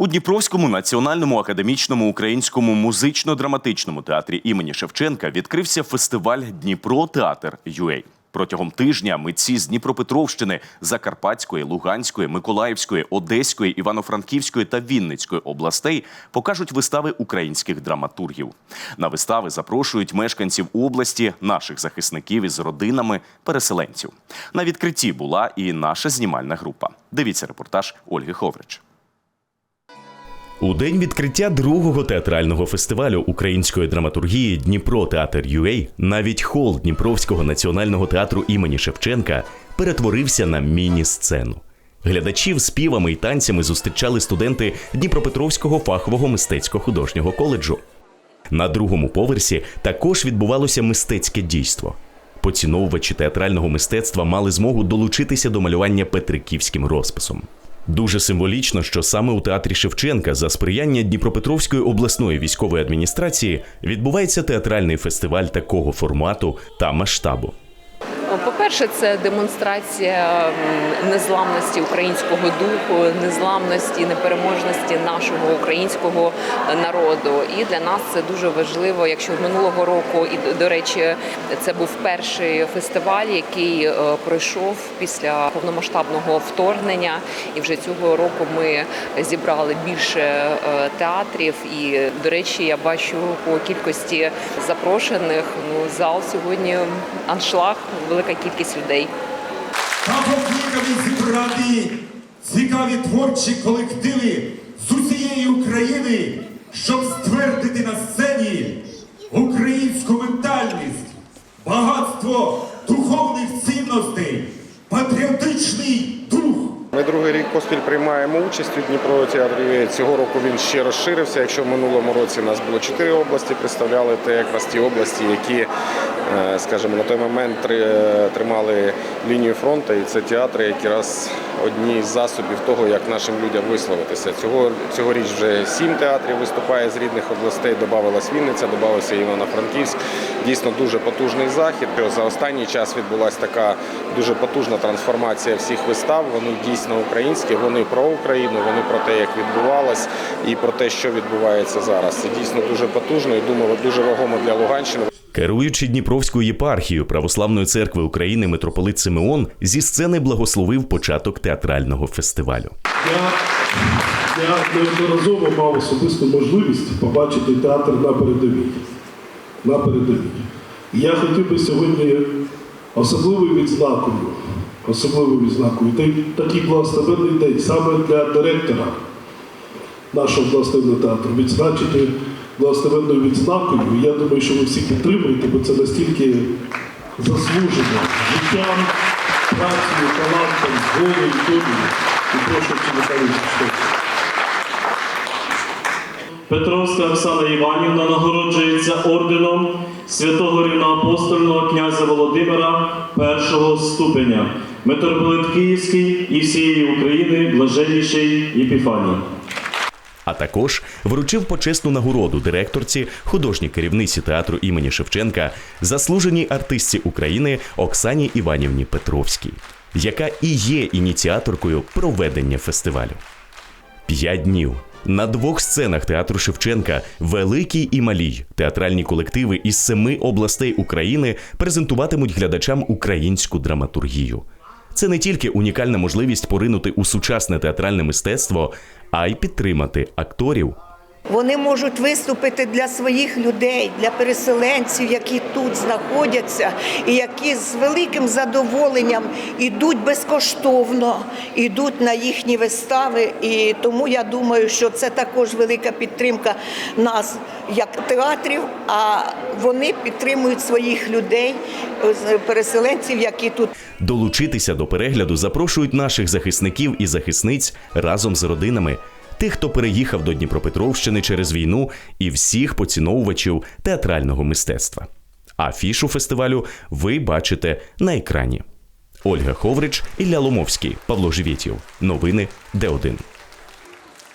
У Дніпровському національному академічному українському музично-драматичному театрі імені Шевченка відкрився фестиваль Дніпро Театр ЮЕЙ. Протягом тижня митці з Дніпропетровщини, Закарпатської, Луганської, Миколаївської, Одеської, Івано-Франківської та Вінницької областей покажуть вистави українських драматургів. На вистави запрошують мешканців області, наших захисників із родинами, переселенців. На відкритті була і наша знімальна група. Дивіться репортаж Ольги Ховрич. У день відкриття другого театрального фестивалю української драматургії Дніпро Театр ЮЕЙ навіть хол Дніпровського національного театру імені Шевченка перетворився на міні-сцену. Глядачів співами і танцями зустрічали студенти Дніпропетровського фахового мистецько-художнього коледжу. На другому поверсі також відбувалося мистецьке дійство. Поціновувачі театрального мистецтва мали змогу долучитися до малювання петриківським розписом. Дуже символічно, що саме у театрі Шевченка за сприяння Дніпропетровської обласної військової адміністрації відбувається театральний фестиваль такого формату та масштабу. По-перше, це демонстрація незламності українського духу, незламності, непереможності нашого українського народу. І для нас це дуже важливо. Якщо минулого року, і до речі, це був перший фестиваль, який е, пройшов після повномасштабного вторгнення. І вже цього року ми зібрали більше е, театрів. І, до речі, я бачу по кількості запрошених. Ну, зал сьогодні аншлаг, велика кількість людей. та покликані зібрати цікаві творчі колективи з усієї України, щоб ствердити на сцені українську ментальність, багатство духовних цінностей, патріотичний. Ми другий рік поспіль приймаємо участь у Дніпро театрі. Цього року він ще розширився. Якщо в минулому році нас було чотири області, представляли те якраз ті області, які, е, скажімо, на той момент тримали лінію фронту, і це театри, які раз одні з засобів того, як нашим людям висловитися. Цього цьогоріч вже сім театрів виступає з рідних областей. Додавалась Вінниця, додавався Івано-Франківськ. Дійсно дуже потужний захід. За останній час відбулася така дуже потужна трансформація всіх вистав. Вони дійсно українські, вони про Україну, вони про те, як відбувалось, і про те, що відбувається зараз. Це дійсно дуже потужно і думаю, дуже вагомо для Луганщини. Керуючи Дніпровською єпархією Православної церкви України митрополит Симеон зі сцени благословив початок театрального фестивалю. Я, я неодноразово мав особисту можливість побачити театр на передовій. На передовій. Я хотів би сьогодні особливою відзнакою, особливою відзнакою, та- такий благословенний день саме для директора нашого обласного театру відзначити благословенною відзнакою. Я думаю, що ви всі підтримуєте, бо це настільки заслужено життям, працею, талантом, волею, долею. І прошу Штовх. Петровська Оксана Іванівна нагороджується орденом святого рівноапостольного князя Володимира першого ступеня, митрополит Київський і всієї України блаженніший Єпіфаній. А також вручив почесну нагороду директорці, художній керівниці театру імені Шевченка, заслуженій артистці України Оксані Іванівні Петровській, яка і є ініціаторкою проведення фестивалю. П'ять днів на двох сценах театру Шевченка великий і малій театральні колективи із семи областей України презентуватимуть глядачам українську драматургію. Це не тільки унікальна можливість поринути у сучасне театральне мистецтво, а й підтримати акторів Вони можуть виступити для своїх людей, для переселенців, які тут знаходяться, і які з великим задоволенням ідуть безкоштовно, ідуть на їхні вистави. І тому я думаю, що це також велика підтримка нас як театрів. А вони підтримують своїх людей, переселенців, які тут Долучитися до перегляду запрошують наших захисників і захисниць разом з родинами, тих, хто переїхав до Дніпропетровщини через війну, і всіх поціновувачів театрального мистецтва. Афішу фестивалю ви бачите на екрані. Ольга Ховрич, Ілля Ломовський, Павло Живєтєв. Новини Д1.